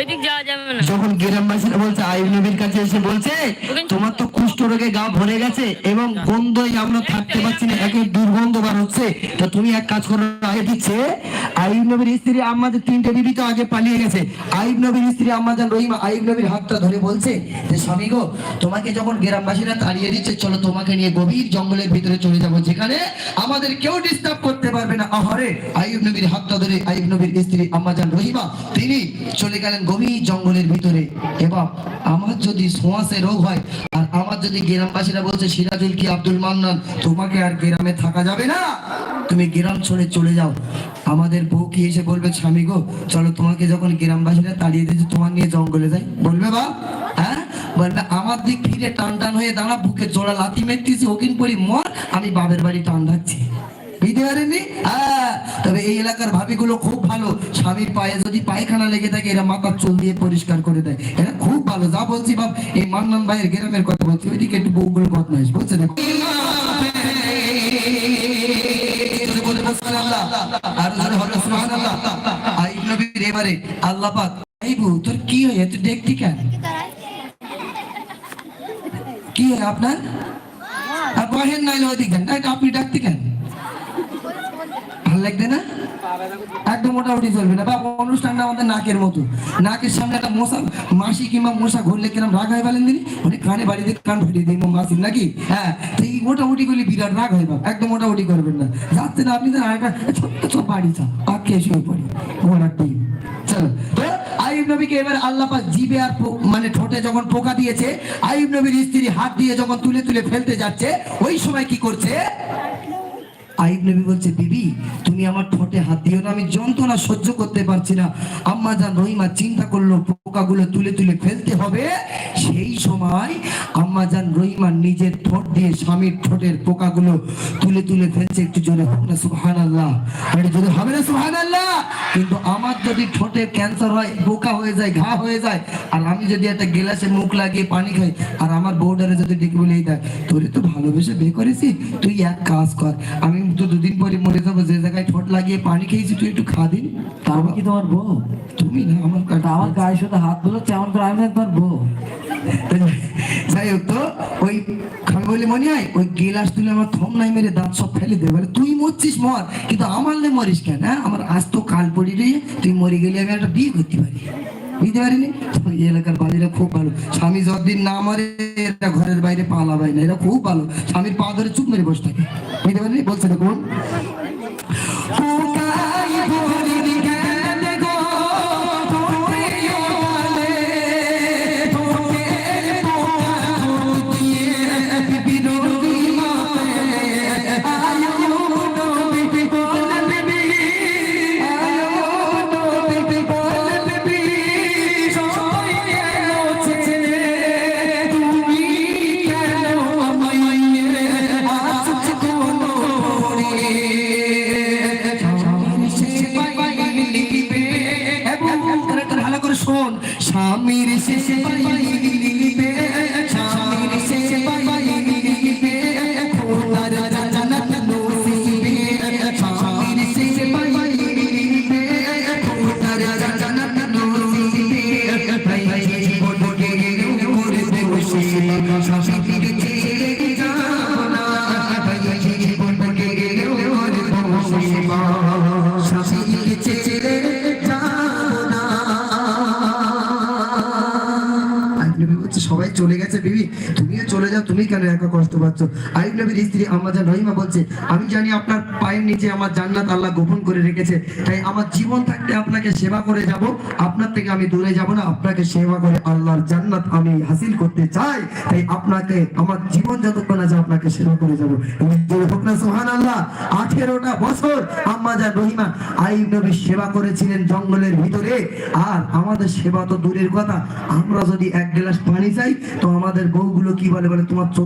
ওই যাওয়া যাবে না। যখন গ্রামবাসীরা বলছে আইব নবীর কাছে এসে বলছে তোমার তো কুষ্ঠ রোগে গা ভরে গেছে এবং গন্ধই আমরা থাকতে পারছি না একে দুর্গন্ধ বার হচ্ছে। তো তুমি এক কাজ করো আগে দিচ্ছে আইব নবীর স্ত্রী আমাদের তিনটে বিবি তো আগে পালিয়ে গেছে। আইব নবীর স্ত্রী আমাদের রহিমা আইব নবীর হাতটা ধরে বলছে যে স্বামী গো তোমাকে যখন গ্রামবাসীরা তাড়িয়ে দিচ্ছে চলো তোমাকে নিয়ে গভীর জঙ্গলের ভিতরে চলে যাব যেখানে আমাদের কেউ ডিস্টার্ব করতে পারবে না। আহরে আইব নবীর হাতটা ধরে আইব নবীর স্ত্রী আম্মাজান রহিমা তিনি চলে গেলেন গভীর জঙ্গলের ভিতরে। এবং আমার যদি সোঁয়াশে রোগ হয়, আর আমার যদি গ্রামবাসীরা বলছে, সিরাজুল কি আব্দুল মান্নান, তোমাকে আর গ্রামে থাকা যাবে না? তুমি গ্রাম ছেড়ে চলে যাও। আমাদের বউ কি এসে বলবে, স্বামী গো, চলো তোমাকে যখন গ্রামবাসীরা তাড়িয়ে দিয়েছে, তোমার নিয়ে জঙ্গলে যাই। বলবে, বা হ্যাঁ? বলবে, আমার দিক ফিরে টান টান হয়ে দাঁড়া, বুকে জোড়া লাথি মেরতেছি ওকিন পরি মর, আমি বাবের বাড়ি টান রাখছি বুঝতে পারেননি? হ্যাঁ। তবে এই এলাকার ভাবিগুলো খুব ভালো। স্বামীর পায়ে যদি পায়খানা লেগে থাকে এরা মাথার চুল দিয়ে পরিষ্কার করে দেয়। এরা খুব ভালো। যা বলছি বাপ এই মান্নান ভাইয়ের গ্রামের কথা বলছি ওইদিকে একটু বউগুলো বদমাইশ বুঝছে দেখো আর নবীর এবারে কেন? আপনার? আর বহেন নাইলে ওদিক দেন না, এটা আপনি ডাকতে কেন? লাগবে না? একদম মোটামুটি চলবে না। বা অনুষ্ঠানটা আমাদের নাকের মতো। নাকের সামনে একটা মশা, মাসি কিংবা মশা ঘুরলে কিরম রাগ হয় বলেন উনি কানে বাড়ি দিয়ে কান মাসি নাকি? হ্যাঁ এই মোটামুটি করলে বিরাট রাগ হয় একদম মোটামুটি করবেন না। আপনি তো আর একটা ছোট্ট ছোট বাড়ি চান। শুয়ে পড়ি। টিম চলো। আইব নবীকে এবার আল্লাহ পাক জিবে আর মানে ঠোঁটে যখন পোকা দিয়েছে আইব নবীর স্ত্রী হাত দিয়ে যখন তুলে তুলে ফেলতে যাচ্ছে, ওই সময় কি করছে? আইব নবী বলছে, বিবি, তুমি আমার ঠোঁটে হাত দিও না, আমি যন্ত্রণা সহ্য করতে পারছি না। আম্মা জান রহিমা চিন্তা করল, পোকাগুলো তুলে তুলে ফেলতে হবে। সেই সময় আম্মা জান রহিমা নিজের ঠোঁট দিয়ে স্বামীর ঠোঁটের পোকাগুলো তুলে তুলে ফেলছে একটু জোরে হোক না সুহান আল্লাহ একটু জোরে হবে না সুহান আল্লাহ কিন্তু আমার যদি ঠোঁটে ক্যান্সার হয় পোকা হয়ে যায় ঘা হয়ে যায় আর আমি যদি একটা গেলাসে মুখ লাগিয়ে পানি খাই আর আমার বউডারে যদি ডেকে বলে এই দেয় তোরে তো ভালোবেসে বিয়ে করেছি তুই এক কাজ কর আমি তো দুদিন পরে মরে যাব যে জায়গায় ঠোঁট লাগিয়ে পানি খেয়েছি তুই একটু খা দিন। আমি কি তোমার বউ? তুমি না আমার আমার গায়ের সাথে হাত বুলোচ্ছে এমন করে আমি তোমার বউ। যাই হোক তো ওই আমি বলি মনে হয় ওই গিলাস তুলে আমার থম নাই মেরে দাঁত সব ফেলে দেবে। বলে, তুই মরছিস, মর। কিন্তু আমার লে মরিস কেন হ্যাঁ? আমার আজ তো কাল পড়ি রে, তুই মরে গেলে আমি একটা বিয়ে করতে পারি। বুঝতে পারিনি? এলাকার বাড়িরা খুব ভালো। স্বামী যতদিন না মরে, এরা ঘরের বাইরে পালাবাই না। এরা খুব ভালো। স্বামীর পা ধরে চুপ মেরে বসে থাকে। বুঝতে পারিনি? বলছে দেখুন কোথায় স্বামীর শেষে পাইনি কেন একা কষ্ট পাচ্ছ? আইব নবীর স্ত্রী আম্মাজান রহিমা বলছে, আমি জানি আপনার পায়ের নিচে আমার জান্নাত আল্লাহ গোপন করে রেখেছে, তাই আমার জীবন থাকতে আপনাকে সেবা করে যাব। আপনার থেকে আমি দূরে যাব না, আপনাকে সেবা করে আল্লাহর জান্নাত আমি হাসিল করতে চাই। তাই আপনাকে, আমার জীবন যতক্ষণ আছে আপনাকে সেবা করে যাব। হোক না সোহান আল্লাহ আঠেরোটা বছর আম্মাজান রহিমা আইব নবী সেবা করেছিলেন জঙ্গলের ভিতরে। আর আমাদের সেবা তো দূরের কথা। আমরা যদি এক গ্লাস পানি চাই, তো আমাদের বউগুলো কি বলে বলে, তোমার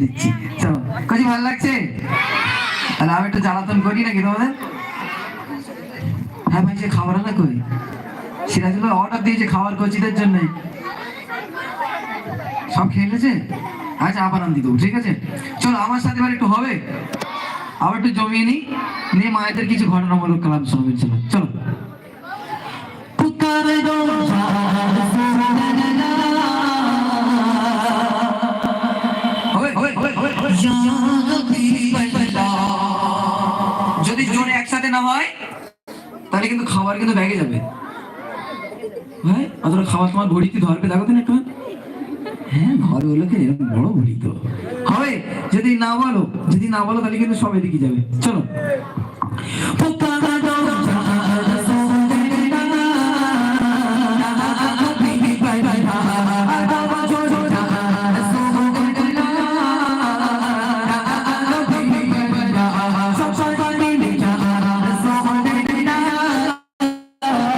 দিচ্ছি। কাজে ভালো লাগছে? তাহলে আমি জ্বালাতন করি নাকি তোমাদের? হ্যাঁ ভাই, সে খাবার না অর্ডার দিয়েছে খাবার কোচিদের জন্য। সব খেয়ে নিয়েছে? আচ্ছা আবার আনতে দেবো, ঠিক আছে? চলো, আমার সাথে এবার একটু হবে? আবার একটু জমিয়ে নিই। নিয়ে মায়েদের কিছু ঘটনামূলক কালাম শোনাবেন চলো। চলো। খাবার কিন্তু ব্যাগে যাবে। ভাই, অতটা খাবার তোমার ঘড়িতে ধরবে? দেখো না একটু হ্যাঁ ঘরে হলো কি বড় ঘড়ি তো। হবে, যদি না বলো, যদি না বলো তাহলে কিন্তু সব এদিকে যাবে। চলো।